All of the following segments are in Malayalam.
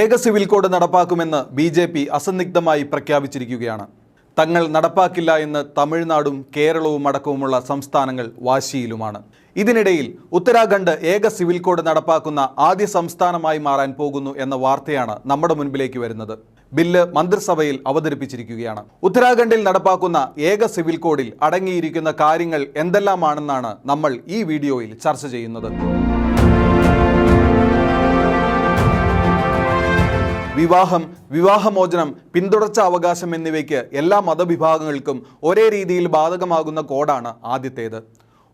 ഏക സിവിൽ കോഡ് നടപ്പാക്കുമെന്ന് ബി ജെ പി അസന്നിഗ്ധമായി പ്രഖ്യാപിച്ചിരിക്കുകയാണ്. തങ്ങൾ നടപ്പാക്കില്ല എന്ന് തമിഴ്നാടും കേരളവും അടക്കവുമുള്ള സംസ്ഥാനങ്ങൾ വാശിയിലുമാണ്. ഇതിനിടയിൽ ഉത്തരാഖണ്ഡ് ഏക സിവിൽ കോഡ് നടപ്പാക്കുന്ന ആദ്യ സംസ്ഥാനമായി മാറാൻ പോകുന്നു എന്ന വാർത്തയാണ് നമ്മുടെ മുൻപിലേക്ക് വരുന്നത്. ബില്ല് മന്ത്രിസഭയിൽ അവതരിപ്പിച്ചിരിക്കുകയാണ്. ഉത്തരാഖണ്ഡിൽ നടപ്പാക്കുന്ന ഏക സിവിൽ കോഡിൽ അടങ്ങിയിരിക്കുന്ന കാര്യങ്ങൾ എന്തെല്ലാമാണെന്നാണ് നമ്മൾ ഈ വീഡിയോയിൽ ചർച്ച ചെയ്യുന്നത്. വിവാഹം വിവാഹമോചനം പിന്തുടർച്ച അവകാശം എന്നിവയ്ക്ക് എല്ലാ മതവിഭാഗങ്ങൾക്കും ഒരേ രീതിയിൽ ബാധകമാകുന്ന കോഡാണ് ആദ്യത്തേത്.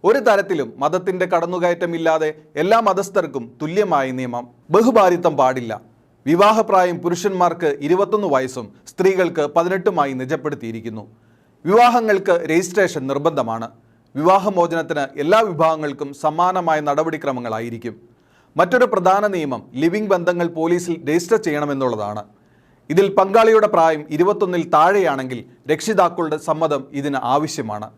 ഒരു തരത്തിലും മതത്തിന്റെ കടന്നുകയറ്റമില്ലാതെ എല്ലാ മതസ്ഥർക്കും തുല്യമായ നിയമം. ബഹുഭാരിത്വം പാടില്ല. വിവാഹപ്രായം പുരുഷന്മാർക്ക് ഇരുപത്തൊന്ന് വയസ്സും സ്ത്രീകൾക്ക് പതിനെട്ടുമായി നിജപ്പെടുത്തിയിരിക്കുന്നു. വിവാഹങ്ങൾക്ക് രജിസ്ട്രേഷൻ നിർബന്ധമാണ്. വിവാഹമോചനത്തിന് എല്ലാ വിഭാഗങ്ങൾക്കും സമാനമായ നടപടിക്രമങ്ങളായിരിക്കും. മറ്റൊരു പ്രധാന നിയമം ലിവിംഗ് ബന്ധങ്ങൾ പോലീസിൽ രജിസ്റ്റർ ചെയ്യണമെന്നുള്ളതാണ്. ഇതിൽ പങ്കാളിയുടെ പ്രായം ഇരുപത്തൊന്നിൽ താഴെയാണെങ്കിൽ രക്ഷിതാക്കളുടെ സമ്മതം ഇതിന് ആവശ്യമാണ്.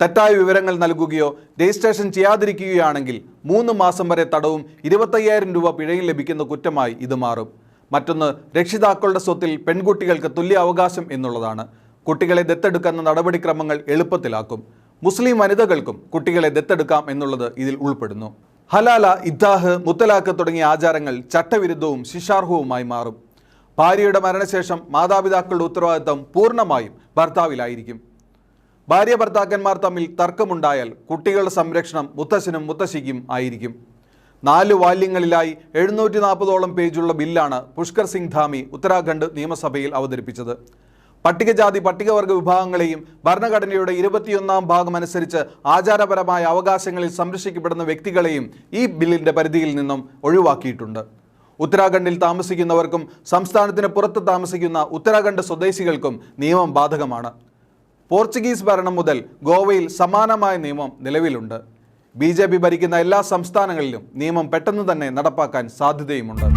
തെറ്റായ വിവരങ്ങൾ നൽകുകയോ രജിസ്ട്രേഷൻ ചെയ്യാതിരിക്കുകയാണെങ്കിൽ മൂന്ന് മാസം വരെ തടവും ഇരുപത്തയ്യായിരം രൂപ പിഴയും ലഭിക്കുന്ന കുറ്റമായി ഇത് മാറും. മറ്റൊന്ന് രക്ഷിതാക്കളുടെ സ്വത്തിൽ പെൺകുട്ടികൾക്ക് തുല്യ അവകാശം എന്നുള്ളതാണ്. കുട്ടികളെ ദത്തെടുക്കുന്ന നടപടിക്രമങ്ങൾ എളുപ്പത്തിലാക്കും. മുസ്ലിം വനിതകൾക്കും കുട്ടികളെ ദത്തെടുക്കാം എന്നുള്ളത് ഇതിൽ ഉൾപ്പെടുന്നു. ഹലാല ഇദ്ദാഹ് മുത്തലാഖ് തുടങ്ങിയ ആചാരങ്ങൾ ചട്ടവിരുദ്ധവും ശിഷാർഹവുമായി മാറും. ഭാര്യയുടെ മരണശേഷം മാതാപിതാക്കളുടെ ഉത്തരവാദിത്തം പൂർണമായും ഭർത്താവിലായിരിക്കും. ഭാര്യ ഭർത്താക്കന്മാർ തമ്മിൽ തർക്കമുണ്ടായാൽ കുട്ടികളുടെ സംരക്ഷണം മുത്തശ്ശനും മുത്തശ്ശിക്കും ആയിരിക്കും. നാല് വാല്യങ്ങളിലായി എഴുന്നൂറ്റി നാൽപ്പതോളം പേജുള്ള ബില്ലാണ് പുഷ്കർ സിംഗ് ധാമി ഉത്തരാഖണ്ഡ് നിയമസഭയിൽ അവതരിപ്പിച്ചത്. പട്ടികജാതി പട്ടികവർഗ വിഭാഗങ്ങളെയും ഭരണഘടനയുടെ ഇരുപത്തിയൊന്നാം ഭാഗം അനുസരിച്ച് ആചാരപരമായ അവകാശങ്ങളിൽ സംരക്ഷിക്കപ്പെടുന്ന വ്യക്തികളെയും ഈ ബില്ലിന്റെ പരിധിയിൽ നിന്നും ഒഴിവാക്കിയിട്ടുണ്ട്. ഉത്തരാഖണ്ഡിൽ താമസിക്കുന്നവർക്കും സംസ്ഥാനത്തിന് പുറത്ത് താമസിക്കുന്ന ഉത്തരാഖണ്ഡ് സ്വദേശികൾക്കും നിയമം ബാധകമാണ്. പോർച്ചുഗീസ് ഭരണം മുതൽ ഗോവയിൽ സമാനമായ നിയമം നിലവിലുണ്ട്. ബി ഭരിക്കുന്ന എല്ലാ സംസ്ഥാനങ്ങളിലും നിയമം പെട്ടെന്ന് തന്നെ നടപ്പാക്കാൻ സാധ്യതയുമുണ്ട്.